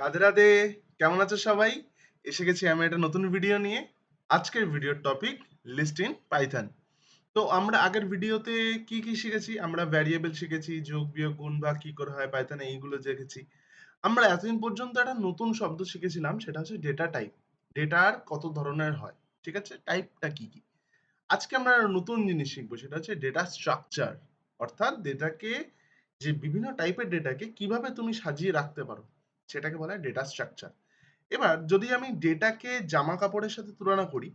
রাধে কেমন আছো সবাই? এসে গেছি আমি একটা নতুন ভিডিও নিয়ে। আজকের ভিডিওর টপিক লিস্ট ইন পাইথন তো আমরা আগের ভিডিওতে কি কি শিখেছি? আমরা ভ্যারিয়েবল শিখেছি, যোগ, বিয়োগ, গুণ ভাগ কি করে হয় পাইথনে এইগুলো দেখেছি। আমরা এতদিন পর্যন্ত একটা নতুন শব্দ শিখেছিলাম, সেটা হচ্ছে ডেটা টাইপ ডেটার কত ধরনের হয়, ঠিক আছে? টাইপটা কি কি? আজকে আমরা নতুন জিনিস শিখব, সেটা হচ্ছে ডেটা স্ট্রাকচার অর্থাৎ ডেটাকে যে বিভিন্ন টাইপের ডেটাকে কীভাবে তুমি সাজিয়ে রাখতে পারো। সেটাকে বলা হয় ডেটা স্ট্রাকচার এবার যদি আমি ডেটাকে জামা কাপড়ের সাথে তুলনা করি,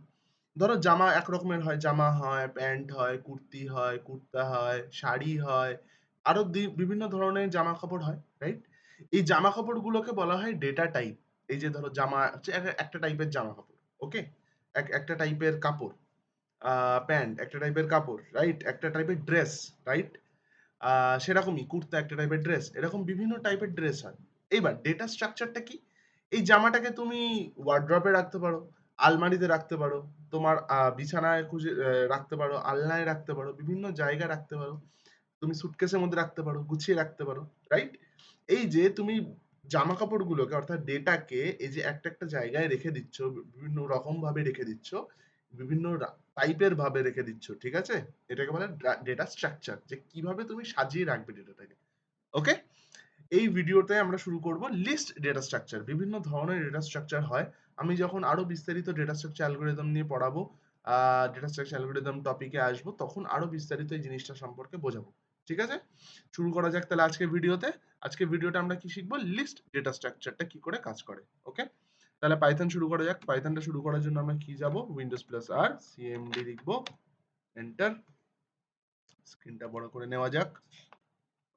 ধরো জামা এক রকমের হয়, জামা হয় প্যান্ট হয়, কুর্তি হয়, কুর্তা হয়, শাড়ি হয়, আরও বিভিন্ন ধরনের জামা কাপড় হয় রাইট এই জামা কাপড়গুলোকে বলা হয় ডেটা টাইপ এই যে ধরো জামা একটা- টাইপের জামা কাপড় ওকে একটা টাইপের কাপড় প্যান্ট একটা টাইপের কাপড় রাইট একটা টাইপের ড্রেস রাইট সেরকমই, কুর্তা একটা টাইপের ড্রেস এরকম বিভিন্ন টাইপের ড্রেস হয়। এইবার ডেটা স্ট্রাকচারটা কি? এই জামাটাকে তুমি ওয়ার্ড্রপে রাখতে পারো, আলমারিতে রাখতে পারো, তোমার বিছানায় খুঁজে রাখতে পারো, আলনায় রাখতে পারো, বিভিন্ন জায়গায় রাখতে পারো, তুমি সুটকেসের মধ্যে রাখতে পারো, গুছিয়ে রাখতে পারো রাইট এই যে তুমি জামা কাপড়গুলোকে অর্থাৎ ডেটাকে এই যে একটা একটা জায়গায় রেখে দিচ্ছ, বিভিন্ন রকম ভাবে রেখে দিচ্ছ, বিভিন্ন টাইপের ভাবে রেখে দিচ্ছ, ঠিক আছে? এটাকে বলে ডেটা স্ট্রাকচার যে কীভাবে তুমি সাজিয়ে রাখবে ডেটাটাকে ওকে এই ভিডিওতে আমরা শুরু করব লিস্ট ডেটা স্ট্রাকচার বিভিন্ন ধরনের ডেটা স্ট্রাকচার হয়। আমি যখন আরও বিস্তারিত ডেটা স্ট্রাকচার অ্যালগোরিদম নিয়ে পড়াবো ডেটা স্ট্রাকচার অ্যালগোরিদম টপিকে আসব, তখন আরও বিস্তারিত এই জিনিসটা সম্পর্কে বোঝাবো। ঠিক আছে? শুরু করা যাক তাহলে আজকে ভিডিওতে। আজকে ভিডিওটা আমরা কি শিখব? লিস্ট ডেটা স্ট্রাকচারটা কি করে কাজ করে ওকে তাহলে পাইথন শুরু করা যাক। পাইথনটা শুরু করার জন্য আমরা কি যাব? উইন্ডোজ প্লাস আর সিএমডি লিখব। এন্টার স্ক্রিনটা বড় করে নেওয়া যাক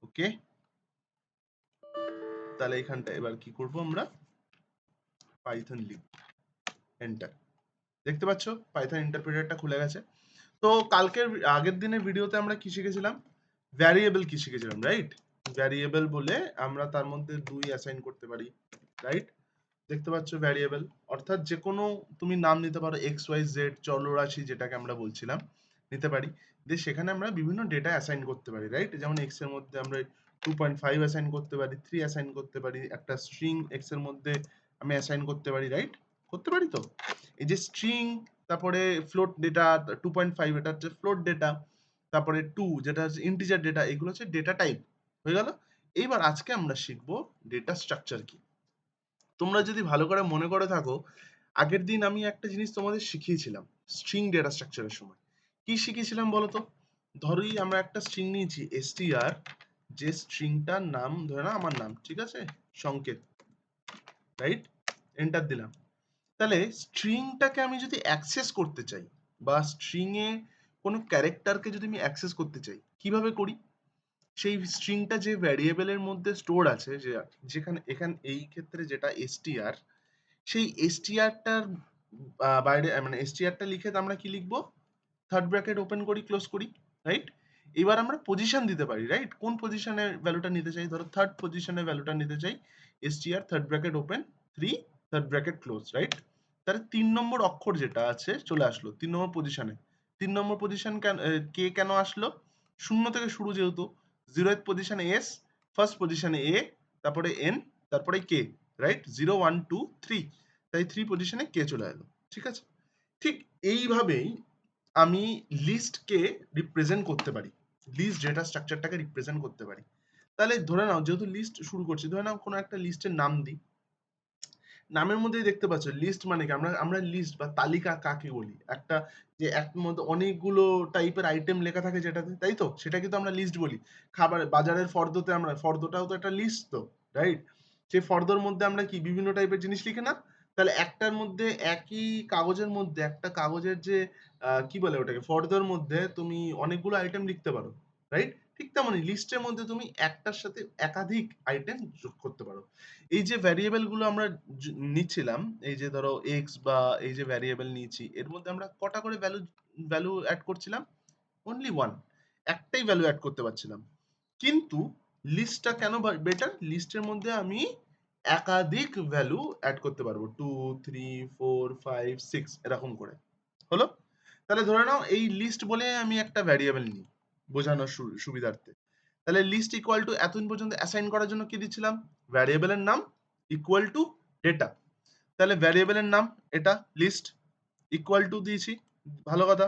ওকে তাহলে এখানটা এবার কি করব আমরা? পাইথন লিখব। এন্টার দেখতে পাচ্ছ? পাইথন ইন্টারপ্রেটারটা খুলে গেছে। তো কালকের আগের দিনের ভিডিওতে আমরা কি শিখেছিলাম? ভ্যারিয়েবল কি শিখেছিলাম রাইট ভ্যারিয়েবল বলে আমরা তার মধ্যে দুই অ্যাসাইন করতে পারি রাইট দেখতে পাচ্ছ ভ্যারিয়েবল অর্থাৎ যে কোনো তুমি নাম নিতে পারো এক্স ওয়াই জেড চলরাশি যেটাকে আমরা বলছিলাম, নিতে পারি। দিয়ে সেখানে আমরা বিভিন্ন ডেটা অ্যাসাইন করতে পারি রাইট যেমন এক্সের মধ্যে আমরা টু পয়েন্ট ফাইভ অ্যাসাইন করতে পারি থ্রি অ্যাসাইন করতে পারি, একটা স্ট্রিং এক্সের মধ্যে আমি অ্যাসাইন করতে পারি রাইট করতে পারি তো? এই যে স্ট্রিং তারপরে float data two point five এটা হচ্ছে ফ্লোট ডেটা তারপরে টু যেটা হচ্ছে ইন্টিজার ডেটা এগুলো হচ্ছে ডেটা টাইপ হয়ে গেল? এইবার আজকে আমরা শিখব ডেটা স্ট্রাকচার কি? তোমরা যদি ভালো করে মনে করে থাকো, আগের দিন আমি একটা জিনিস তোমাদের শিখিয়েছিলাম স্ট্রিং ডেটা স্ট্রাকচারের সময়। কি শিখিয়েছিলাম বলো তো? ধরোই আমরা একটা স্ট্রিং নিয়েছি str যে স্ট্রিংটার নাম, ধরে না আমার নাম, ঠিক আছে? সংকেত রাইট এন্টার দিলাম। তাহলে স্ট্রিংটাকে আমি যদি অ্যাক্সেস করতে চাই, বা স্ট্রিং এ কোনো ক্যারেক্টারকে যদি আমি অ্যাক্সেস করতে চাই, কীভাবে করি? সেই স্ট্রিংটা যে ভ্যারিয়েবলের মধ্যে স্টোর আছে, যে যেখানে, এখানে, এই ক্ষেত্রে যেটা str, সেই str-টার বাইরে মানে str-টা লিখে আমরা কি লিখব? থার্ড ব্র্যাকেট ওপেন করি ক্লোজ করি রাইট এবার আমরা পজিশন দিতে পারি রাইট কোন পজিশনে ভ্যালুটা নিতে চাই? ধরো থার্ড পজিশনে ভ্যালুটা নিতে চাই str third bracket open three third bracket close right তাহলে তিন নম্বর অক্ষর যেটা আছে, চলে আসলো তিন নম্বর পজিশনে তিন নম্বর পজিশন কেন কে কেন আসলো? শূন্য থেকে শুরু যেহেতু জিরো পজিশনে এস ফার্স্ট পজিশনে এ তারপরে এন তারপরে K right zero one two three তাই থ্রি পজিশনে কে চলে এলো, ঠিক আছে? ঠিক এইভাবেই আমি লিস্টকে রিপ্রেজেন্ট করতে পারি। লিস্ট ডেটা স্ট্রাকচারটাকে রিপ্রেজেন্ট করতে পারি। তাহলে ধরে নাও, যেহেতু লিস্ট শুরু করছি, ধরে নাও কোনো একটা লিস্টের নাম দিই। নামের মধ্যেই দেখতে পাচ্ছ লিস্ট মানে কি? আমরা আমরা লিস্ট বা তালিকা কাকে বলি? একটা যে এক মধ্যে অনেকগুলো টাইপের আইটেম লেখা থাকে যেটাতে, তাই তো? সেটা কিন্তু আমরা লিস্ট বলি। খাবার, বাজারের ফর্দতে আমরা, ফর্দটাও তো একটা লিস্ট তো রাইট সেই ফর্দর মধ্যে আমরা কি, বিভিন্ন টাইপের জিনিস লিখে না? তাহলে একটার মধ্যে একই কাগজের মধ্যে একটা কাগজের যে কি বলে ওটাকে, ফর্দর মধ্যে তুমি অনেকগুলো আইটেম লিখতে পারো রাইট ঠিক তেমনই লিস্টের মধ্যে তুমি একটার সাথে একাধিক আইটেম যোগ করতে পারো। এই যে ভ্যারিয়েবলগুলো আমরা নিচ্ছিলাম, এই যে ধরো এক্স বা এই যে ভ্যারিয়েবল নিয়েছি, এর মধ্যে আমরা কটা করে ভ্যালু ভ্যালু অ্যাড করছিলাম? অনলি ওয়ান একটাই ভ্যালু অ্যাড করতে পারছিলাম। কিন্তু লিস্টটা কেন বেটার লিস্টের মধ্যে আমি একাধিক ভ্যালু অ্যাড করতে পারব। Two three four five six এরকম করে। হলো? তাহলে ধরে নাও এই লিস্ট বলে আমি একটা ভ্যারিয়েবল নিই বোঝানোর সুবিধার্থে। তাহলে লিস্ট ইকুয়াল টু এতদিন পর্যন্ত অ্যাসাইন করার জন্য কি দিচ্ছিলাম? ভ্যারিয়েবলের নাম ইকুয়াল টু ডেটা তাহলে ভ্যারিয়েবলের নাম এটা লিস্ট ইকুয়াল টু দিয়েছি, ভালো কথা।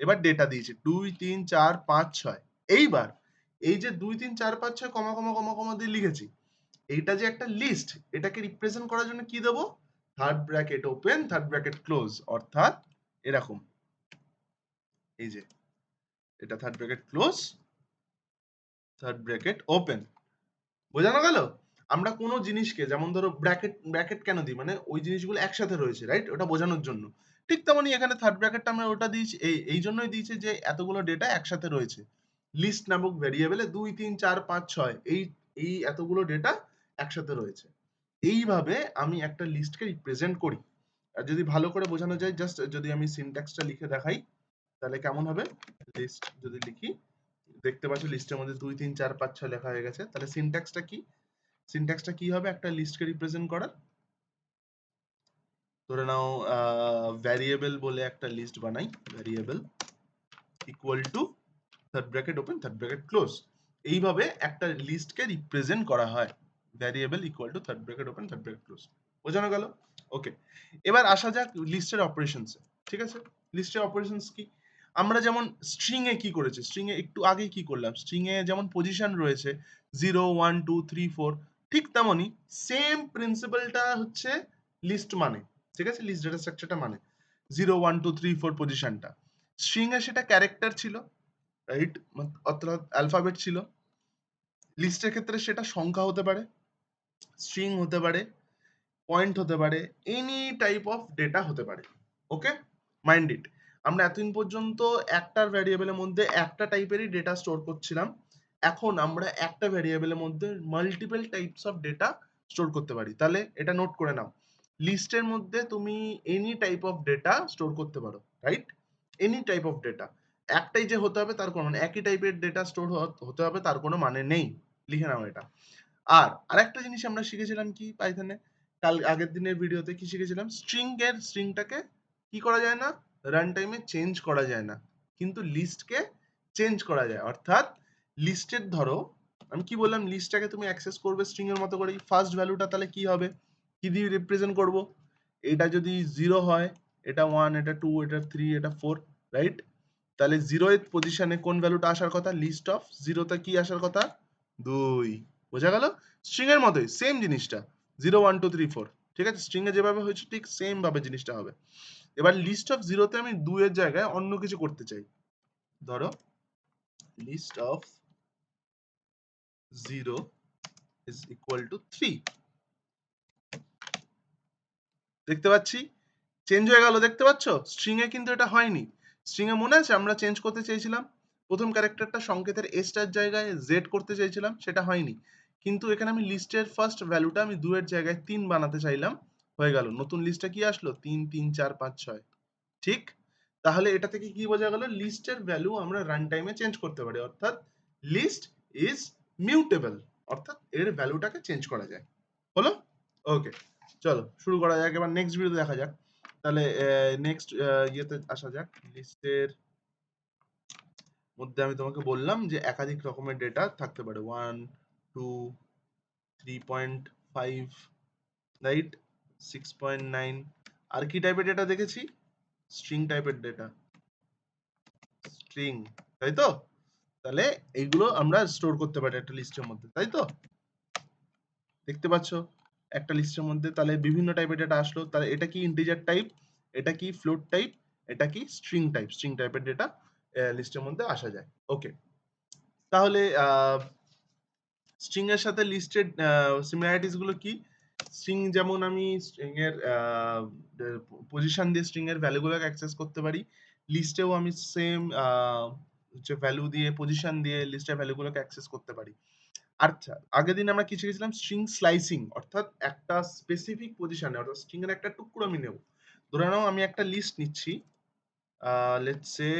এবার ডেটা দিয়েছি, দুই, তিন, চার, পাঁচ, ছয়। এইবার এই যে দুই, তিন, চার, পাঁচ, ছয়, কমা কমা কমা কমা দিয়ে লিখেছি এইটা যে একটা লিস্ট এটাকে রিপ্রেজেন্ট করার জন্য কি দেবো? Third bracket open third bracket close অর্থাৎ এরকম। এই যে, এটা third bracket close third bracket open বোঝানো গেল? আমরা কোনো জিনিসকে, যেমন ধরো ব্র্যাকেট ব্র্যাকেট কেন দিই? মানে ওই জিনিসগুলো একসাথে রয়েছে রাইট ওটা বোঝানোর জন্য। ঠিক তেমনই এখানে থার্ড ব্র্যাকেটটা আমরা ওটা দিয়েছি, এই এই জন্যই দিয়েছি যে এতগুলো ডেটা একসাথে রয়েছে। লিস্ট নামক ভ্যারিয়েবলে দুই, তিন, চার, পাঁচ, ছয়, এই এই এতগুলো ডেটা একসাথে রয়েছে। এইভাবে আমি একটা লিস্টকে রিপ্রেজেন্ট করি। আর যদি ভালো করে বোঝানো যায় জাস্ট যদি আমি সিনট্যাক্সটা লিখে দেখাই, তাহলে কেমন হবে? লিস্ট যদি লিখি, দেখতে পাচ্ছ লিস্টের মধ্যে দুই, তিন, চার, পাঁচ, ছয় লেখা হয়ে গেছে। তাহলে সিনট্যাক্সটা কি? সিনট্যাক্সটা কি হবে? একটা লিস্টকে রিপ্রেজেন্ট করার। ধরে নাও ভ্যারিয়েবল বলে একটা লিস্ট বানাই। Variable equal to third bracket open third bracket close এইভাবে একটা লিস্টকে রিপ্রেজেন্ট করা হয়। Variable equal to third bracket open third bracket close বোঝানো গেল? ওকে এবার আসা যাক লিস্টের অপারেশনসে ঠিক আছে? লিস্টের অপারেশনস কি? আমরা যেমন স্ট্রিং এ কি করেছি স্ট্রিং এ একটু আগে কি করলাম? স্ট্রিং এ যেমন পজিশন রয়েছে zero one two three four ঠিক তেমনই সেম প্রিন্সিপালটা হচ্ছে লিস্ট মানে। ঠিক আছে? লিস্ট ডেটা স্ট্রাকচারটা মানে। Zero one two three four পজিশনটা স্ট্রিং এ সেটা ক্যারেক্টার ছিল রাইট অর্থাৎ অ্যালফাবেট ছিল। লিস্টের ক্ষেত্রে সেটা সংখ্যা হতে পারে। স্ট্রিং হতে পারে পয়েন্ট হতে পারে এনি টাইপ অফ ডেটা হতে পারে ওকে মাইন্ড ইট আমরা এতদিন পর্যন্ত একটার ভ্যারিয়েবলের মধ্যে একটা টাইপেরই ডেটা স্টোর করছিলাম, এখন আমরা একটা ভ্যারিয়েবলের মধ্যে multiple types of data store করতে পারি। তাহলে এটা নোট করে নাও। লিস্টের মধ্যে তুমি any type of data store করতে পারো right any type of data একটাই যে হতে হবে তার কোনো মানে একই টাইপের ডেটা স্টোর হতে হবে তার কোনো মানে নেই। লিখে নাও এটা। আর আরেকটা জিনিস আমরা শিখেছিলাম কি পাইথনে কাল আগের দিনের ভিডিওতে কি শিখেছিলাম? স্ট্রিং এর স্ট্রিংটাকে কি করা যায় না? রান টাইমে চেঞ্জ করা যায় না। কিন্তু লিস্টকে চেঞ্জ করা যায়। অর্থাৎ লিস্টের ধরো, আমি কি বললাম? লিস্টটাকে তুমি অ্যাক্সেস করবে স্ট্রিং এর মতো করেই। ফার্স্ট ভ্যালুটা তাহলে কি হবে? কি দিয়ে রিপ্রেজেন্ট করব? এটা যদি জিরো হয়, এটা ওয়ান এটা টু এটা থ্রি এটা ফোর রাইট তাহলে জিরো এর পজিশনে কোন ভ্যালুটা আসার কথা? লিস্ট অফ জিরোতে কি আসার কথা? দুই। বোঝা গেল? স্ট্রিং এর মতোই সেম জিনিসটা। Zero one two three four ঠিক আছে? স্ট্রিং এ যেভাবে হয়েছে, ঠিক সেম ভাবে জিনিসটা হবে। এবার লিস্ট অফ জিরোতে আমি দুইয়ের জায়গায় অন্য কিছু করতে চাই। ধরো list of zero is equal to three দেখতে পাচ্ছি? চেঞ্জ হয়ে গেল, দেখতে পাচ্ছ? স্ট্রিং এ কিন্তু এটা হয়নি। স্ট্রিং এ মনে আছে? আমরা চেঞ্জ করতে চেয়েছিলাম। প্রথম ক্যারেক্টারটা সংকেতের এসটার জায়গায় জেড করতে চাইছিলাম সেটা হয়নি। কিন্তু এখানে আমি লিস্টের ফার্স্ট ভ্যালুটা আমি দুয়ের জায়গায় তিন বানাতে চাইলাম, হয়ে গেল। নতুন লিস্টটা কি আসলো? তিন তিন, চার, পাঁচ, ছয়। ঠিক? তাহলে এটা থেকে কি বোঝা গেল? লিস্টের ভ্যালু আমরা রান টাইমে চেঞ্জ করতে পারি। অর্থাৎ লিস্ট ইজ মিউটেবল অর্থাৎ এর ভ্যালুটাকে চেঞ্জ করা যায়। হলো? ওকে চলো, শুরু করা যাক। এবার নেক্সট ভিডিও দেখা যাক। তাহলে নেক্সট ইয়েতে আসা যাক। লিস্টের মধ্যে আমি তোমাকে বললাম যে একাধিক রকমের ডেটা থাকতে পারে। One two three point five right six point nine আর কি টাইপের ডেটা দেখেছি? স্ট্রিং টাইপের ডেটা স্ট্রিং তাই তো? তাহলে এইগুলো আমরা স্টোর করতে পারি একটা লিস্টের মধ্যে, তাই তো? দেখতে পাচ্ছ? একটা লিস্টের মধ্যে তাহলে বিভিন্ন টাইপের ডেটা আসলো। তাহলে এটা কি ইন্টিজার টাইপ এটা কি ফ্লোট টাইপ এটা কি স্ট্রিং টাইপ স্ট্রিং টাইপের ডেটা লিস্টের মধ্যে আসা যায়। ওকে তাহলে স্ট্রিং এর সাথে লিস্টেড সিমিলারিটিসগুলো কি? স্ট্রিং যেমন আমি স্ট্রিং এর পজিশন দিয়ে স্ট্রিং এর ভ্যালুগুলোকে অ্যাক্সেস করতে পারি লিস্টেও আমি সেম যে ভ্যালু দিয়ে পজিশন দিয়ে লিস্টের ভ্যালুগুলোকে অ্যাক্সেস করতে পারি। আচ্ছা আগের দিন আমরা কি শিখেছিলাম? স্ট্রিং স্লাইসিং অর্থাৎ একটা স্পেসিফিক পজিশনে অর্থাৎ স্ট্রিং এর একটা টুকরো আমি নেব। ধরে নাও আমি একটা লিস্ট নিচ্ছি লেটস সে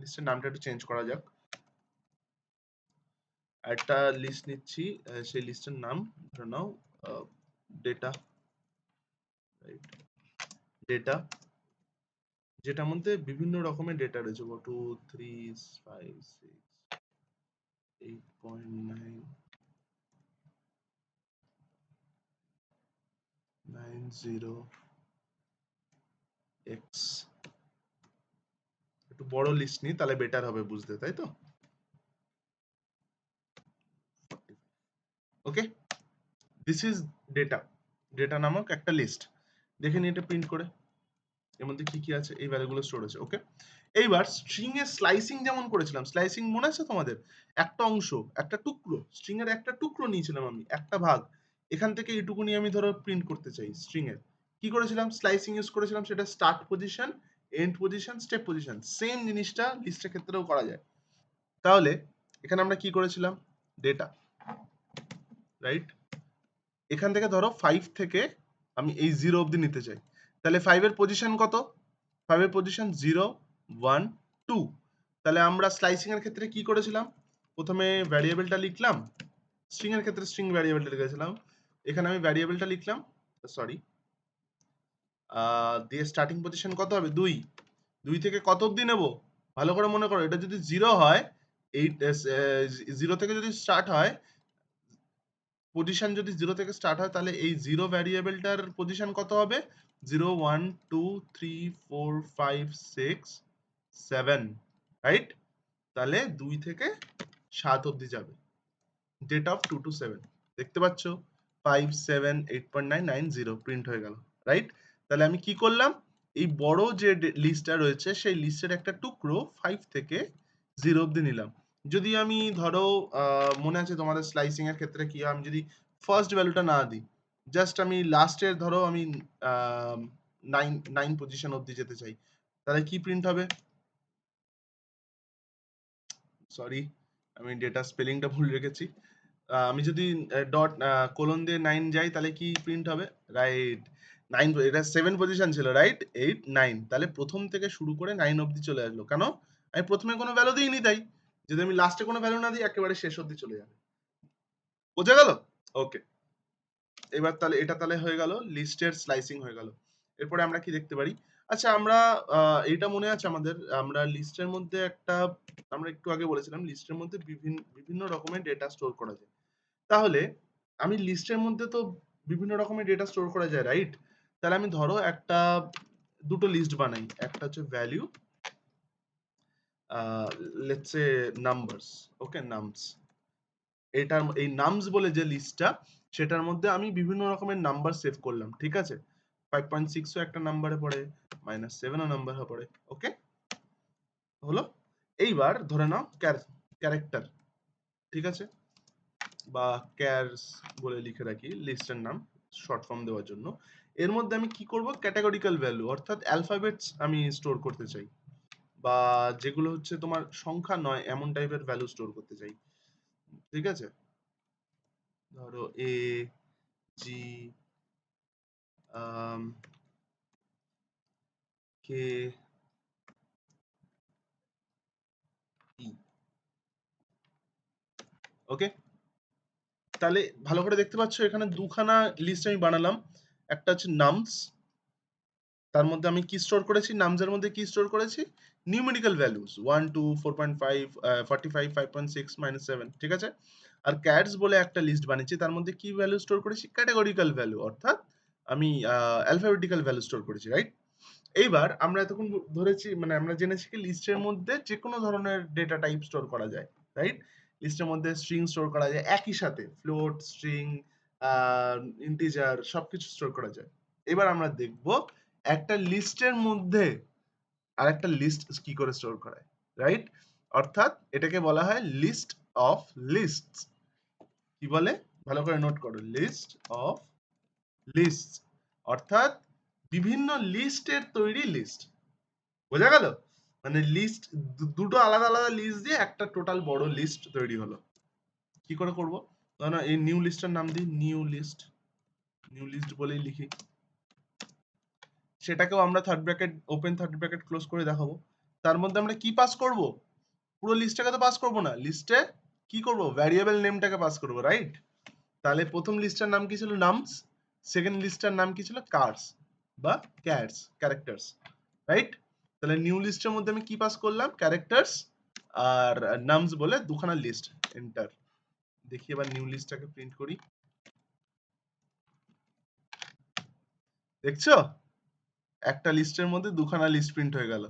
লিস্টের নামটা একটু চেঞ্জ করা যাক। একটা লিস্ট নিচ্ছি সেই লিস্টের নাম, ধরে নাও ডেটা ডেটা যেটার মধ্যে বিভিন্ন রকমের ডেটা রয়েছে two three five six eight point nine nine zero X একটু বড় লিস্ট নিই, তাহলে বেটার হবে বুঝতে, তাই তো? Okay this is data data নামক একটা লিস্ট দেখে নিই এটা প্রিন্ট করে। এর মধ্যে কি কি আছে? এই ভ্যালুগুলো স্টোর আছে। ওকে এইবার স্ট্রিং এর স্লাইসিং যেমন করেছিলাম স্লাইসিং মনে আছে তোমাদের? একটা অংশ, একটা টুকরো স্ট্রিং এর একটা টুকরো নিয়েছিলাম আমি, একটা ভাগ। এখান থেকে এইটুকুনি আমি ধরো প্রিন্ট করতে চাই স্ট্রিং এর। কি করেছিলাম? স্লাইসিং ইউজ করেছিলাম সেটা start position end position step position same জিনিসটা লিস্টের ক্ষেত্রেও করা যায়। তাহলে এখানে আমরা কি করেছিলাম? ডেটা রাইট এখান থেকে ধরো ফাইভ থেকে আমি এই জিরো অবধি নিতে চাই। তাহলে ফাইভের পজিশন কত? ফাইভের পজিশন জিরো ওয়ান টু তাহলে আমরা স্লাইসিং এর ক্ষেত্রে কি করেছিলাম? প্রথমে ভ্যারিয়েবলটা লিখলাম। স্ট্রিং এর ক্ষেত্রে স্ট্রিং ভ্যারিয়েবলটা লিখেছিলাম। এখানে আমি ভ্যারিয়েবলটা লিখলাম। সরি দিয়ে স্টার্টিং পজিশন কত হবে? দুই। দুই থেকে কত অবধি নেব? ভালো করে মনে করো, এটা যদি জিরো হয় এইট জিরো থেকে যদি স্টার্ট হয় পজিশন যদি জিরো থেকে স্টার্ট হয়, তাহলে এই জিরো ভ্যারিয়েবলটার পজিশন কত হবে? Zero one two three four five six seven right তাহলে দুই থেকে সাত অবধি যাবে। Data of two to seven দেখতে পাচ্ছ? Five seven eight point nine nine zero print হয়ে গেল রাইট তাহলে আমি কি করলাম? এই বড় যে লিস্টটা রয়েছে, সেই লিস্টের একটা টুকরো ফাইভ থেকে জিরো অবধি নিলাম। যদি আমি ধরো মনে আছে তোমাদের স্লাইসিং এর ক্ষেত্রে কি, আমি যদি ফার্স্ট ভ্যালুটা না দিই জাস্ট আমি লাস্টের ধরো আমি নাইন নাইন পজিশন অবধি যেতে চাই, তাহলে কি প্রিন্ট হবে? সরি আমি ডেটা স্পেলিংটা ভুল রেখেছি। আমি যদি ডট কোলন দিয়ে নাইন যাই, তাহলে কি প্রিন্ট হবে? রাইট নাইন এটা সেভেন পজিশন ছিল রাইট এইট নাইন তাহলে প্রথম থেকে শুরু করে নাইন অবধি চলে আসলো। কেন? আমি প্রথমে কোনো ভ্যালু দিইনি তাই। যদি আমি লাস্টে কোনো ভ্যালু না দিই, একেবারে শেষ অবধি চলে যাবে। বোঝা গেল? ওকে এবার তাহলে এটা তাহলে হয়ে গেল লিস্টের স্লাইসিং হয়ে গেল। এরপরে আমরা কি দেখতে পারি? আচ্ছা আমরা এটা মনে আছে আমাদের, আমরা লিস্টের মধ্যে একটা, আমরা একটু আগে বলেছিলাম লিস্টের মধ্যে বিভিন্ন বিভিন্ন রকমের ডেটা স্টোর করা যায়। তাহলে, আমি লিস্টের মধ্যে তো বিভিন্ন রকমের ডেটা স্টোর করা যায় রাইট তাহলে আমি ধরো একটা, দুটো লিস্ট বানাই। একটা হচ্ছে value let's say numbers okay nums এটার এই নামস বলে যে লিস্টটা সেটার মধ্যে আমি বিভিন্ন রকমের নাম্বার সেভ করলাম, ঠিক আছে? ফাইভ পয়েন্ট সিক্সও একটা নাম্বারে পড়ে মাইনাস সেভেনও নাম্বার পড়ে ওকে হলো? এইবার ধরে নাও ক্যারেক্টার ঠিক আছে? বা ক্যারস বলে লিখে রাখি লিস্টের নাম শর্ট ফর্ম দেওয়ার জন্য। এর মধ্যে আমি কি করব? ক্যাটাগরিক্যাল ভ্যালু অর্থাৎ অ্যালফাবেটস আমি স্টোর করতে চাই। বা যেগুলো হচ্ছে তোমার সংখ্যা নয়, এমন টাইপের ভ্যালু স্টোর করতে চাই। ঠিক আছে? ধরো এ জি কে ওকে তাহলে ভালো করে দেখতে পাচ্ছ, এখানে দুখানা লিস্ট আমি বানালাম। একটা হচ্ছে নামস, তার মধ্যে আমি কি স্টোর করেছি? নামসের মধ্যে কি স্টোর করেছি? Numerical values one two four point five forty five five point six minus seven ঠিক আছে? আর ক্যাটস বলে একটা লিস্ট বানিয়েছি, তার মধ্যে কি ভ্যালু স্টোর করেছি? ক্যাটাগরিক্যাল ভ্যালু অর্থাৎ আমি অ্যালফাবেটিক্যাল ভ্যালু স্টোর করেছি রাইট এইবার আমরা এতক্ষণ ধরেছি মানে আমরা জেনেছি কি লিস্টের মধ্যে যে কোনো ধরনের ডেটা টাইপ স্টোর করা যায় রাইট লিস্টের মধ্যে স্ট্রিং স্টোর করা যায়, একই সাথে ফ্লোট স্ট্রিং ইন্টিজার সবকিছু স্টোর করা যায়। এবার আমরা দেখব একটা লিস্টের মধ্যে আর একটা লিস্ট কি করে স্টোর করায় রাইট অর্থাৎ এটাকে বলা হয় লিস্ট অফ লিস্ট কি বলে? ভালো করে নোট করো লিস্ট অফ লিস্ট অর্থাৎ বিভিন্ন লিস্টের তৈরি লিস্ট বোঝা গেল? মানে লিস্ট দুটো আলাদা আলাদা লিস্ট দিয়ে একটা টোটাল বড় লিস্ট তৈরি হলো। কি করে করব? ধরো এই নিউ লিস্টের নাম দিই নিউ লিস্ট নিউ লিস্ট বলেই লিখি। সেটাকেও আমরা third bracket open third bracket close করে দেখাবো। তার মধ্যে আমরা কি পাস করব? পুরো লিস্টটাকে তো পাস করব না। লিস্টে কি করব? ভ্যারিয়েবল নেমটাকে পাস করব রাইট তাহলে প্রথম লিস্টটার নাম কি ছিল? নামস সেকেন্ড লিস্টটার নাম কি ছিল? কার্স বা ক্যাটস ক্যারেক্টার্স রাইট তাহলে নিউ লিস্টের মধ্যে আমি কি পাস করলাম? ক্যারেক্টার্স আর নামস বলে দুখানা লিস্ট এন্টার দেখি এবার নিউ লিস্টটাকে প্রিন্ট করি। দেখছ? একটা লিস্টের মধ্যে দুখানা লিস্ট প্রিন্ট হয়ে গেল।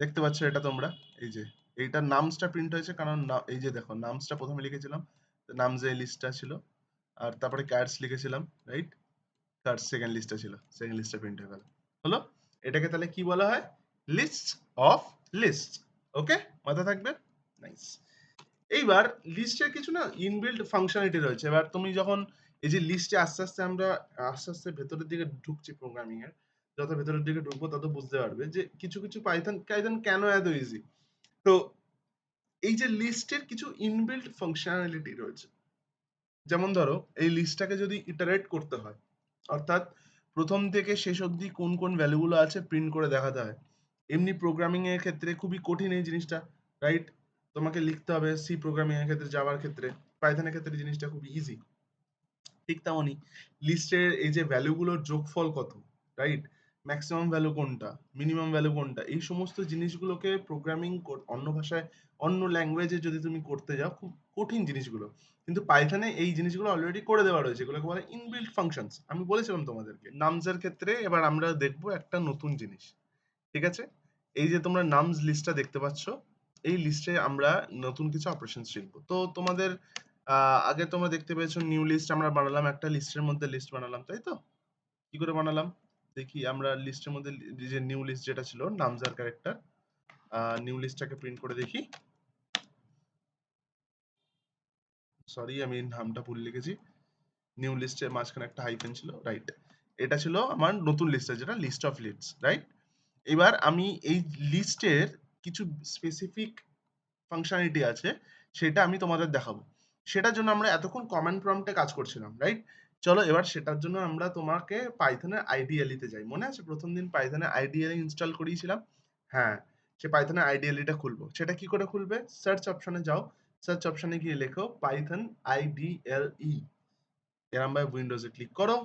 দেখতে পাচ্ছ এটা তোমরা? এই যে, এইটার নামসটা প্রিন্ট হয়েছে কারণ এই যে দেখো, নামসটা প্রথমে লিখেছিলাম নামস এই লিস্টটা ছিল, আর তারপরে ক্যাটস লিখেছিলাম রাইট তার সেকেন্ড লিস্টটা ছিল সেকেন্ড লিস্টটা প্রিন্ট হয়ে গেল। হলো? এটাকে তাহলে কি বলা হয়? লিস্ট অফ লিস্ট ওকে মাথা থাকবে? নাইস এইবার লিস্টের কিছু না ইনবিল্ড ফাংশনালিটি রয়েছে। এবার তুমি যখন এই যে লিস্টে আস্তে আস্তে আমরা, আস্তে আস্তে ভেতরের দিকে ঢুকছি প্রোগ্রামিং এর যত ভেতরের দিকে ঢুকবো তত বুঝতে পারবে যে কিছু কিছু পাইথন পাইথন কেন এত ইজি তো এই যে লিস্টের কিছু ইনবিল্ড ফাংশনালিটি রয়েছে, যেমন ধরো এই লিস্টটাকে যদি ইটারেট করতে হয়, অর্থাৎ প্রথম থেকে শেষ অবধি কোন কোন ভ্যালুগুলো আছে প্রিন্ট করে দেখাতে হয়। এমনি প্রোগ্রামিং এর ক্ষেত্রে খুবই কঠিন এই জিনিসটা রাইট তোমাকে লিখতে হবে সি প্রোগ্রামিং এর ক্ষেত্রে যাওয়ার ক্ষেত্রে পাইথনের ক্ষেত্রে জিনিসটা খুব ইজি ঠিক তেমনই লিস্টের এই যে ভ্যালুগুলোর যোগফল কত রাইট ম্যাক্সিমাম ভ্যালু কোনটা? মিনিমাম ভ্যালু কোনটা? এই সমস্ত জিনিসগুলোকে প্রোগ্রামিং অন্য ভাষায়, অন্য ল্যাঙ্গুয়েজে যদি তুমি করতে যাও, খুব কঠিন জিনিসগুলো। কিন্তু পাইথনে এই জিনিসগুলো অলরেডি করে দেওয়া রয়েছে, এগুলোকে বলে ইনবিল্ট ফাংশনস আমি বলেছিলাম তোমাদেরকে নামসের ক্ষেত্রে এবার আমরা দেখব একটা নতুন জিনিস। ঠিক আছে? এই যে তোমরা নামস লিস্টটা দেখতে পাচ্ছ, এই লিস্টে আমরা নতুন কিছু অপারেশন শিখব। তো তোমাদের আগে তোমরা দেখতে পেয়েছ নিউ লিস্ট আমরা বানালাম একটা লিস্টের মধ্যে লিস্ট বানালাম, তাই তো? কি করে বানালাম? দেখি আমরা লিস্টের মধ্যে যে নিউ লিস্ট যেটা ছিল নামস আর ক্যারেক্টার নিউ লিস্টটাকে প্রিন্ট করে দেখি। সরি আমি নামটা ভুল লিখেছি। নিউ লিস্টের মাঝখানে একটা হাইফেন ছিল রাইট এটা ছিল আমার নতুন লিস্টে যেটা লিস্ট অফ লিস্টস রাইট এবার আমি এই লিস্টের কিছু স্পেসিফিক ফাংশনালিটি আছে, সেটা আমি তোমাদের দেখাবো। সেটার জন্য আমরা এতক্ষণ কমান্ড প্রম্পটে কাজ করছিলাম রাইট চলো এবার সেটার জন্য আমরা তোমাকে পাইথনের আইডিয়ালিতে যাই। মনে আছে? প্রথম দিন পাইথনে আইডিয়ালি ইনস্টল করিয়েছিলাম। হ্যাঁ সে পাইথনের আইডিয়ালিটা খুলবো। সেটা কি করে খুলবে? সার্চ অপশনে যাও। সার্চ অপশনে গিয়ে লেখো পাইথন আইডিএলই এরম ভাবে উইন্ডোজে ক্লিক করো।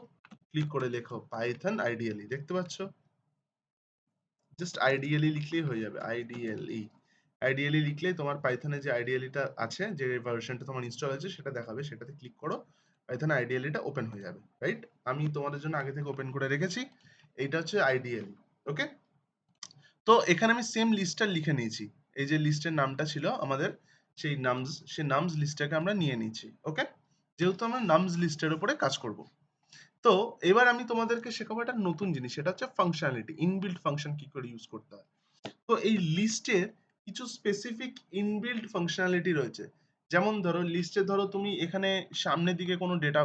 ক্লিক করে লেখো পাইথন আইডিয়ালি দেখতে পাচ্ছ? জাস্ট আইডিয়ালি লিখলেই হয়ে যাবে। আইডিএলই আইডিয়ালি লিখলেই তোমার পাইথনে যে আইডিয়ালিটা আছে, যে ভার্সনটা তোমার ইনস্টল আছে সেটা দেখাবে। সেটাতে ক্লিক করো। পাইথন আইডিয়ালিটা ওপেন হয়ে যাবে রাইট আমি তোমাদের জন্য আগে থেকে ওপেন করে রেখেছি, এইটা হচ্ছে আইডিয়ালি ওকে তো এখানে আমি সেম লিস্টটা লিখে নিয়েছি, এই যে লিস্টের নামটা ছিল আমাদের, সেই নামস সেই নামস লিস্টটাকে আমরা নিয়ে নিয়েছি ওকে যেহেতু আমরা নামস লিস্টের উপরে কাজ করব। তো এবার আমি তোমাদেরকে শেখাবো একটা নতুন জিনিস, সেটা হচ্ছে ফাংশনালিটি ইনবিল্ট ফাংশন কি করে ইউজ করতে হয়। তো এই লিস্টের কিছু স্পেসিফিক ইনবিল্ট ফাংশনালিটি রয়েছে যেমন ধরো লিস্টে ধরো তুমি এখানে সামনের দিকে কোনো ডেটা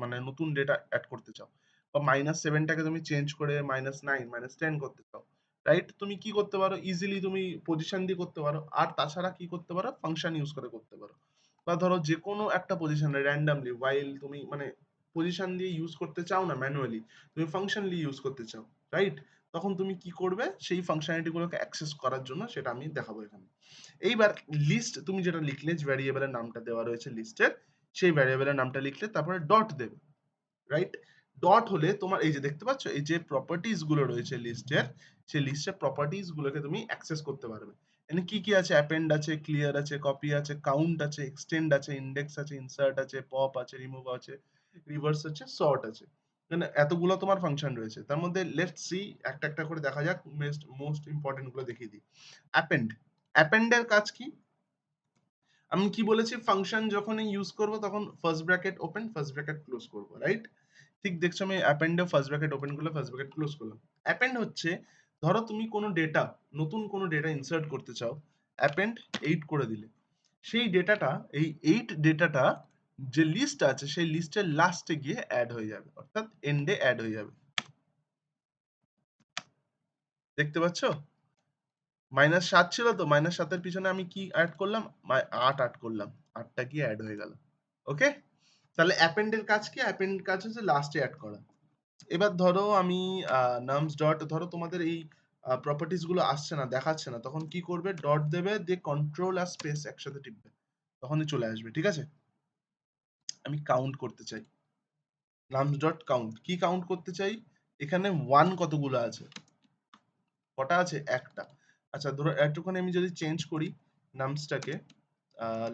মানে নতুন ডেটা অ্যাড করতে চাও। বা মাইনাস সেভেনটাকে তুমি চেঞ্জ করে মাইনাস নাইন মাইনাস টেন করতে চাও। রাইট তুমি কি করতে পারো? ইজিলি তুমি পজিশন দিয়ে করতে পারো। আর তাছাড়া কি করতে পারো? ফাংশন ইউজ করে করতে পারো। বা ধরো যে কোনো একটা পজিশনে র্যান্ডামলি ওয়াইল তুমি মানে পজিশন দিয়ে ইউজ করতে চাও না ম্যানুয়ালি তুমি ফাংশনলি ইউজ করতে চাও। রাইট তখন তুমি কি করবে? সেই ফাংশনালিটি গুলোকে অ্যাক্সেস করার জন্য সেটা আমি দেখাবো এখানে। এইবার লিস্ট তুমি যেটা লিখলে, যে ভ্যারিয়েবলের নামটা দেওয়া রয়েছে লিস্টের সেই ভ্যারিয়েবলের নামটা লিখলে তারপরে ডট দেবে রাইট ডট হলে তোমার, এই যে দেখতে পাচ্ছ, এই যে প্রপার্টিজগুলো রয়েছে লিস্টের সেই লিস্টের প্রপার্টিজ গুলোকে তুমি অ্যাক্সেস করতে পারবে। এখানে কি কি আছে? অ্যাপেন্ড আছে ক্লিয়ার আছে কপি আছে কাউন্ট আছে এক্সটেন্ড আছে ইন্ডেক্স আছে ইনসার্ট আছে পপ আছে রিমুভ আছে রিভার্স আছে সর্ট আছে। এতগুলো তোমার ফাংশন রয়েছে। তার মধ্যে লেটস সি একটা একটা করে দেখা যাক মোস্ট মোস্ট ইম্পর্টেন্টগুলো দেখিয়ে দিই। অ্যাপেন্ড অ্যাপেন্ডের কাজ কি? আমি কি বলেছি? ফাংশন যখন ইউজ করব তখন first bracket open first bracket close করব রাইট ঠিক দেখছ আমি অ্যাপেন্ডে ফার্স্ট ব্র্যাকেট ওপেন করলাম ফার্স্ট ব্র্যাকেট ক্লোজ করলাম। অ্যাপেন্ড হচ্ছে, ধরো তুমি কোনো ডেটা নতুন কোনো ডেটা ইনসার্ট করতে চাও অ্যাপেন্ড এইট করে দিলে। সেই ডেটাটা এই এইট ডেটাটা যে লিস্ট আছে, সেই লিস্টের লাস্টে গিয়ে অ্যাড হয়ে যাবে। অর্থাৎ এন্ডে অ্যাড হয়ে যাবে। দেখতে পাচ্ছ? মাইনাস সাত ছিল তো মাইনাস সাতের পিছনে আমি কি অ্যাড করলাম? আট অ্যাড করলাম। আটটা কি অ্যাড হয়ে গেল। ওকে তাহলে অ্যাপেন্ডের কাজ কি? অ্যাপেন্ড কাজ হচ্ছে লাস্টে অ্যাড করা। এবার ধরো আমি নামস ডট ধরো তোমাদের এই প্রপার্টিজগুলো আসছে না, দেখাচ্ছে না, তখন কি করবে? ডট দেবে, দিয়ে কন্ট্রোল আর স্পেস একসাথে টিপবে। তখনই চলে আসবে, ঠিক আছে? আমি কাউন্ট করতে চাই। নামস ডট কাউন্ট কি কাউন্ট করতে চাই? এখানে ওয়ান কতগুলো আছে? কটা আছে? একটা। আচ্ছা ধরো একটুখানি আমি যদি চেঞ্জ করি নামসটাকে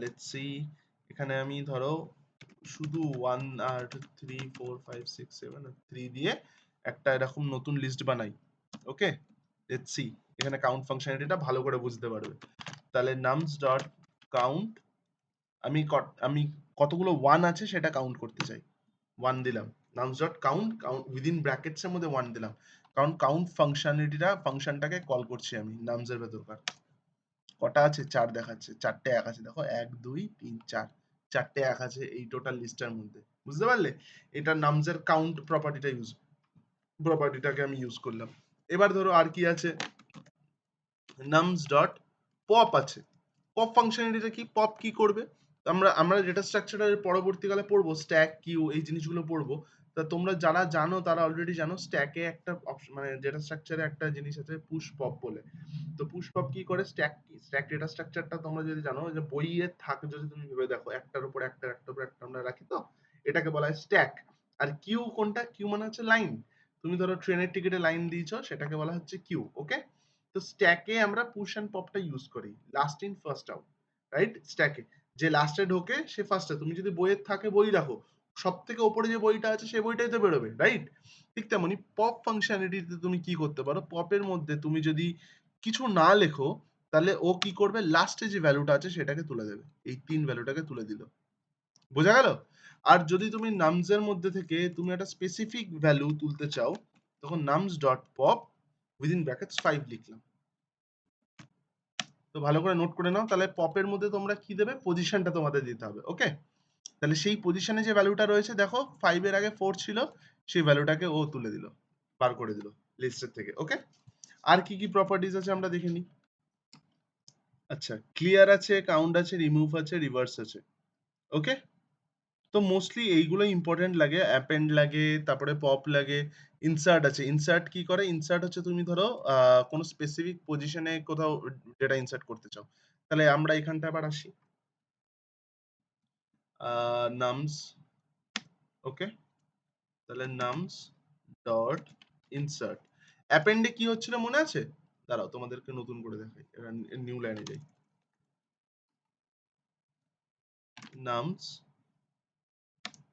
লেটস সি এখানে আমি ধরো শুধু ওয়ান আর three four five six seven three দিয়ে একটা এরকম নতুন লিস্ট বানাই ওকে লেটস সি এখানে কাউন্ট ফাংশনালিটিটা ভালো করে বুঝতে পারবে। তাহলে নামস ডট কাউন্ট আমি আমি কতগুলো ওয়ান আছে সেটা কাউন্ট করতে চাই। ওয়ান দিলাম। Nums dot count count within brackets এর মধ্যে ওয়ান দিলাম। কারণ কাউন্ট ফাংশনালিটিটা ফাংশনটাকে কল করছি আমি নামস এর ভেতরকার। কটা আছে? চার দেখাচ্ছে। চারটে এক আছে। দেখো, এক, দুই, তিন, চার। চারটে এক আছে এই টোটাল লিস্টের মধ্যে। বুঝতে পারলে? এটা নামস এর কাউন্ট প্রপার্টিটা ইউজ প্রপার্টিটাকে আমি ইউজ করলাম। এবার ধরো আর কি আছে? নামস ডট পপ আছে। পপ ফাংশনালিটিটা কি? পপ কি করবে? আমরা আমরা ডেটা স্ট্রাকচারের পরবর্তীকালে পড়ব স্ট্যাক কিউ এই জিনিসগুলো পড়ব, তা তোমরা যারা জানো, তারা অলরেডি জানো স্ট্যাকে একটা মানে ডেটা স্ট্রাকচারে একটা জিনিস আছে পুশ পপ বলে। তো পুশ পপ কি করে? স্ট্যাক কি? স্ট্যাক ডেটা স্ট্রাকচারটা তোমরা যদি জানো, যে বইয়ে থাকে যদি তুমি ভেবে দেখো, একটার উপর একটা, একটার উপর একটা আমরা রাখি তো? এটাকে বলা হয় স্ট্যাক আর কিউ কোনটা? কিউ মানে হচ্ছে লাইন তুমি ধরো ট্রেনের টিকিটে লাইন দিয়েছ, সেটাকে বলা হচ্ছে কিউ ওকে তো স্ট্যাকে আমরা পুশ অ্যান্ড পপটা ইউজ করি last in first out right স্ট্যাকে যে লাস্টে ঢোকে সে ফার্স্টে তুমি যদি বইয়ের থাকে বই রাখো সব থেকে ওপরে যে বইটা আছে সেই বইটাই তো বেরোবে রাইট ঠিক তেমনি পপ ফাংশনালিটিতে তুমি কি করতে পারো? পপের মধ্যে তুমি যদি কিছু না লেখো, তাহলে ও কি করবে? লাস্টে যে ভ্যালুটা আছে সেটাকে তুলে দেবে। এই তিন ভ্যালুটাকে তুলে দিল। বোঝা গেল? আর যদি তুমি নামস এর মধ্যে থেকে তুমি একটা স্পেসিফিক ভ্যালু তুলতে চাও, তখন nums dot pop within brackets five লিখলাম। তো ভালো করে নোট করে নাও, তাহলে পপের মধ্যে তোমরা কি দেবে? পজিশনটা তোমাদের দিতে হবে ওকে তাহলে সেই পজিশনে যে ভ্যালুটা রয়েছে, দেখো ফাইভ এর আগে ফোর ছিল, সেই ভ্যালুটাকে ও তুলে দিল, বার করে দিল লিস্টের থেকে ওকে আর কি কি প্রপার্টিজ আছে আমরা দেখে নিই? আচ্ছা ক্লিয়ার আছে কাউন্ট আছে রিমুভ আছে রিভার্স আছে ওকে তো মোস্টলি এইগুলো ইম্পর্টেন্ট লাগে অ্যাপেন্ড লাগে, তারপরে পপ লাগে ইনসার্ট আছে। ইনসার্ট কি করে? ইনসার্ট হচ্ছে তুমি ধরো কোনো স্পেসিফিক পজিশনে কোথাও ডেটা ইনসার্ট করতে চাও। তাহলে আমরা এখানটা আবার আসি। নামস ওকে তাহলে নামস ডট ইনসার্ট অ্যাপেন্ডে কি হচ্ছিল মনে আছে? দাঁড়াও, তোমাদেরকে নতুন করে দেখাই। নিউ লাইনে যাই নামস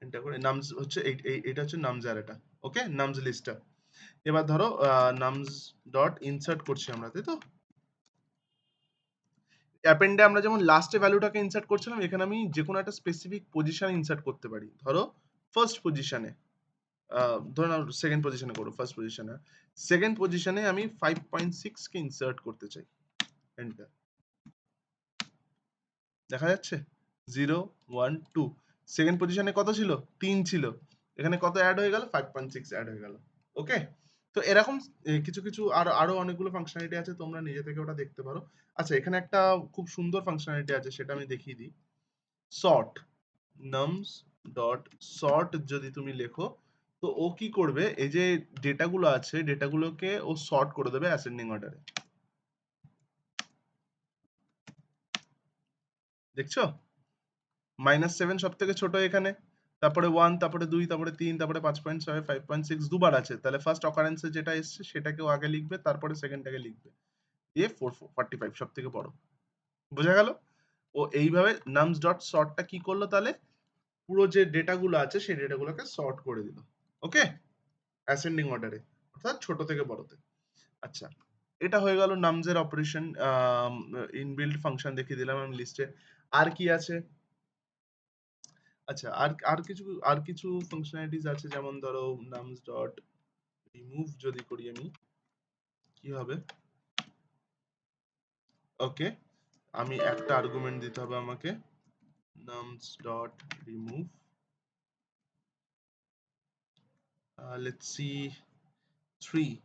এটা করে নামস হচ্ছে এটা হচ্ছে নামস আর এটা ওকে নামস লিস্টটা এবার ধরো নামস ডট ইনসার্ট করছি আমরা, তাই তো? অ্যাপেন্ডে আমরা যেমন লাস্টে ভ্যালুটাকে ইনসার্ট করছিলাম, এখানে আমি যে কোনো একটা স্পেসিফিক পজিশন ইনসার্ট করতে পারি। ধরো ফার্স্ট পজিশনে ধরো নাও সেকেন্ড পজিশনে করো ফার্স্ট পজিশনে সেকেন্ড পজিশনে আমি ফাইভ পয়েন্ট সিক্স কে ইনসার্ট করতে চাই। এন্টার দেখা যাচ্ছে? জিরো ওয়ান টু সেকেন্ড পজিশনে কত ছিল? তিন ছিল। এখানে কত অ্যাড হয়ে গেল? ফাইভ পয়েন্ট সিক্স অ্যাড হয়ে গেল। ওকে তো এরকম কিছু কিছু আরও আরও অনেকগুলো ফাংশনালিটি আছে, তোমরা নিজে থেকে ওটা দেখতে পারো। আচ্ছা এখানে একটা খুব সুন্দর ফাংশনালিটি আছে, সেটা আমি দেখিয়ে দিই। সর্ট নামস ডট সর্ট যদি তুমি লেখো, তো ও কি করবে? এই যে ডেটাগুলো আছে, ডেটাগুলোকে ও সর্ট করে দেবে অ্যাসেন্ডিং অর্ডারে দেখছ? মাইনাস সেভেন সব থেকে ছোট এখানে। তারপরে ওয়ান তারপরে দুই, তারপরে তিন, তারপরে পাঁচ পয়েন্ট ছয় ফাইভ পয়েন্ট সিক্স দুবার আছে। তাহলে ফার্স্ট অকারেন্সে যেটা এসছে, সেটাকেও আগে লিখবে, তারপরে সেকেন্ডটাকে লিখবে। দিয়ে ফোর ফর্টি ফাইভ সব থেকে বড়। বোঝা গেল? ও এইভাবে নামস ডট সর্টটা কি করল তাহলে? পুরো যে ডেটাগুলো আছে, সেই ডেটাগুলোকে সর্ট করে দিল। ওকে অ্যাসেন্ডিং অর্ডারে অর্থাৎ ছোট থেকে বড়তে। আচ্ছা এটা হয়ে গেল নামসের অপারেশন ইনবিল্ড ফাংশন দেখিয়ে দিলাম আমি লিস্টে আর কি আছে? আচ্ছা আর আর কিছু আর কিছু ফাংশনালিটিস আছে? যেমন ধরো নামস ডট রিমুভ যদি করি আমি কি হবে? ওকে আমি একটা আর্গুমেন্ট দিতে হবে আমাকে। nums dot remove uh, let's see 3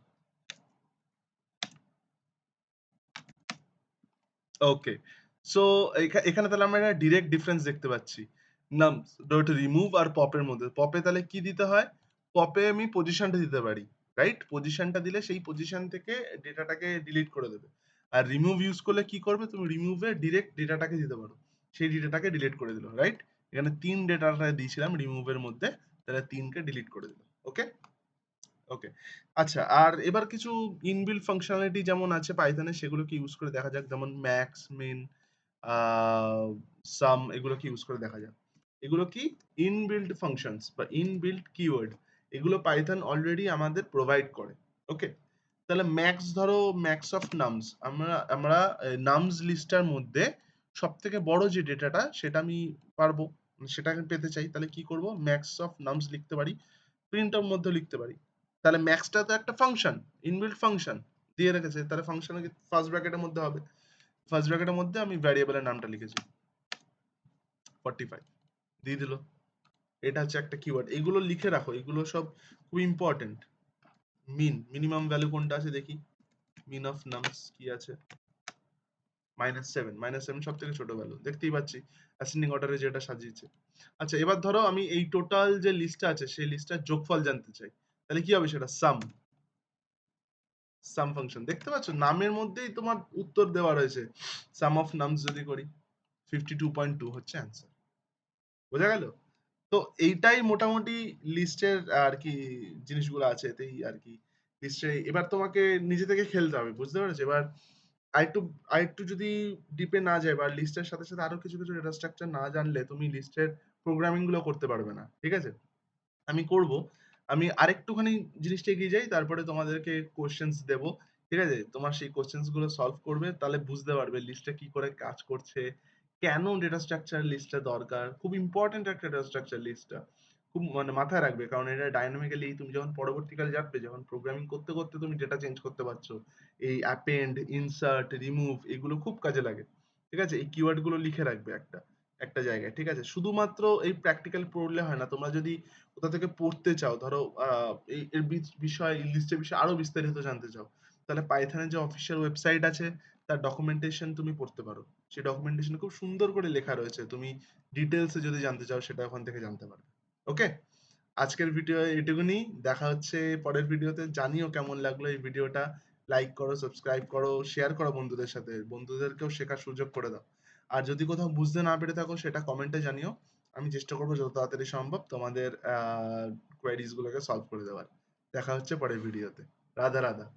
okay so এখানে তাহলে আমরা একটা ডিরেক্ট ডিফারেন্স দেখতে পাচ্ছি। নামস ডট রিমুভ আর পপের মধ্যে। পপে তাহলে কি দিতে হয়? পপে আমি পজিশনটা দিতে পারি রাইট পজিশনটা দিলে সেই পজিশন থেকে ডেটাটাকে ডিলিট করে দেবে। আর রিমুভ ইউজ করলে কি করবে? তুমি রিমুভে ডিরেক্ট ডেটাটাকে দিতে পারো। সেই ডেটাটাকে ডিলিট করে দিল রাইট এখানে তিন ডেটাটা দিয়েছিলাম রিমুভের মধ্যে, তাহলে তিনকে ডিলিট করে দিল ওকে ওকে আচ্ছা আর এবার কিছু ইনবিল্ড ফাংশনালিটি যেমন আছে পাইথনে সেগুলোকে ইউজ করে দেখা যাক। যেমন ম্যাক্স মিন সাম এগুলোকে ইউজ করে দেখা যাক। এগুলো কি? ইনবিল্ড ফাংশনস বা ইনবিল্ড কিওয়ার্ড এগুলো পাইথন অলরেডি আমাদের প্রোভাইড করে ওকে তাহলে ম্যাক্স ধরো ম্যাক্স অফ নামস আমরা আমরা নামস লিস্টার মধ্যে সব থেকে বড় যে ডেটাটা সেটা আমি পারব, সেটা আমি পেতে চাই। তাহলে কি করব? ম্যাক্স অফ নামস লিখতে পারি প্রিন্ট অফ মধ্যে লিখতে পারি। তাহলে ম্যাক্সটা তো একটা ফাংশন ইনবিল্ড ফাংশন দিয়ে রেখেছে। তাহলে ফাংশন ফার্স্ট ব্র্যাকেটের মধ্যে হবে। ফার্স্ট ব্র্যাকেটের মধ্যে আমি ভ্যারিয়েবলের নামটা লিখেছি। 45 দিয়ে দিল। এটা হচ্ছে একটা কিওয়ার্ড এগুলো লিখে রাখো। এগুলো সব খুব ইম্পর্টেন্ট মিন মিনিমাম ভ্যালু কোনটা আছে দেখি। মিন অফ নামস কি আছে? মাইনাস সেভেন মাইনাস সেভেন সব থেকে ছোট ভ্যালু দেখতেই পাচ্ছি। অ্যাসেন্ডিং অর্ডারে যেটা সাজিয়েছে। আচ্ছা এবার ধরো আমি এই টোটাল যে লিস্টটা আছে, সেই লিস্টটার যোগফল জানতে চাই। তাহলে কি হবে সেটা? সাম সাম ফাংশন দেখতে পাচ্ছ? নামের মধ্যেই তোমার উত্তর দেওয়া রয়েছে। সাম অফ নামস যদি করি ফিফটি টু পয়েন্ট টু হচ্ছে অ্যান্সার বোঝা গেল? তো এইটাই মোটামুটি লিস্টের আর কি জিনিসগুলো আছে, এতেই আর কি লিস্টে এবার তোমাকে নিজে থেকে খেলতে হবে, বুঝতে পেরেছ? এবার আরেকটু আরেকটু যদি ডিপে না যায় বা লিস্টের সাথে সাথে আরও কিছু কিছু ডেটা স্ট্রাকচার না জানলে তুমি লিস্টের প্রোগ্রামিংগুলো করতে পারবে না, ঠিক আছে? আমি করব, আমি আরেকটুখানি জিনিসটা এগিয়ে যাই, তারপরে তোমাদেরকে কোশ্চেন্স দেব, ঠিক আছে? তোমার সেই কোশ্চেন্সগুলো সলভ করবে, তাহলে বুঝতে পারবে লিস্টটা কি করে কাজ করছে কেন ডেটা স্ট্রাকচার লিস্টটা দরকার? খুব ইম্পর্টেন্ট একটা ডেটা স্ট্রাকচার লিস্টটা খুব মানে মাথায় রাখবে, কারণ এটা ডাইনামিক্যালি তুমি যখন পরবর্তীকালে যাবে, যখন প্রোগ্রামিং করতে করতে তুমি ডেটা চেঞ্জ করতে পারছ, এই অ্যাপেন্ড ইনসার্ট রিমুভ এগুলো খুব কাজে লাগে। ঠিক আছে? এই কিওয়ার্ডগুলো লিখে রাখবে একটা একটা জায়গায়। ঠিক আছে? শুধুমাত্র এই প্র্যাকটিক্যাল পড়লে হয় না। তোমরা যদি কোথা থেকে পড়তে চাও, ধরো এই, এর বিষয় লিস্টের বিষয়ে আরও বিস্তারিত জানতে চাও, তাহলে পাইথনের যে অফিসিয়াল ওয়েবসাইট আছে, তার ডকুমেন্টেশন তুমি পড়তে পারো। সেই ডকুমেন্টেশন খুব সুন্দর করে লেখা রয়েছে। তুমি ডিটেলসে যদি জানতে চাও, সেটা ওখান থেকে জানতে পারবে। ওকে আজকের ভিডিও এটুকুনি। দেখা হচ্ছে পরের ভিডিওতে জানিও কেমন লাগল এই ভিডিওটা লাইক করো সাবস্ক্রাইব করো শেয়ার করো বন্ধুদের সাথে। বন্ধুদেরকেও শেখার সুযোগ করে দাও। আর যদি কোথাও বুঝতে না পেরে থাকো, সেটা কমেন্টে জানিও। আমি চেষ্টা করব যত তাড়াতাড়ি সম্ভব তোমাদের কোয়ারিজ গুলোকে সলভ করে দেওয়ার। দেখা হচ্ছে পরের ভিডিওতে রাধা রাধা।